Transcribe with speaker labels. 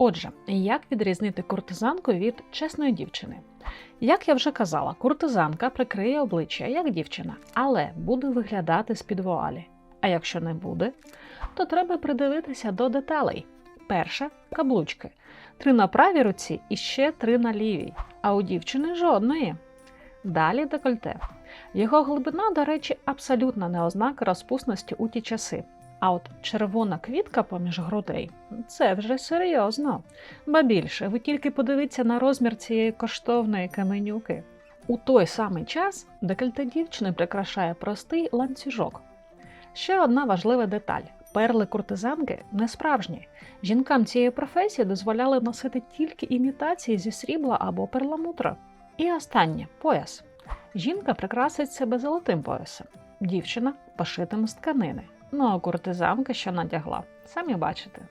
Speaker 1: Отже, як відрізнити куртизанку від чесної дівчини? Як я вже казала, куртизанка прикриє обличчя як дівчина, але буде виглядати з-під вуалі. А якщо не буде, то треба придивитися до деталей. Перше каблучки. Три на правій руці і ще три на лівій, а у дівчини жодної. Далі декольте. Його глибина, до речі, абсолютно не ознака розпусності у ті часи. А от червона квітка поміж грудей це вже серйозно. Ба більше, ви тільки подивіться на розмір цієї коштовної каменюки. У той самий час декольте дівчини прикрашає простий ланцюжок. Ще одна важлива деталь: перли куртизанки не справжні. Жінкам цієї професії дозволяли носити тільки імітації зі срібла або перламутра. І останнє пояс. Жінка прикрасить себе золотим поясом, дівчина пошитим з тканини. Ну а куртизанка, що надягла, самі бачите.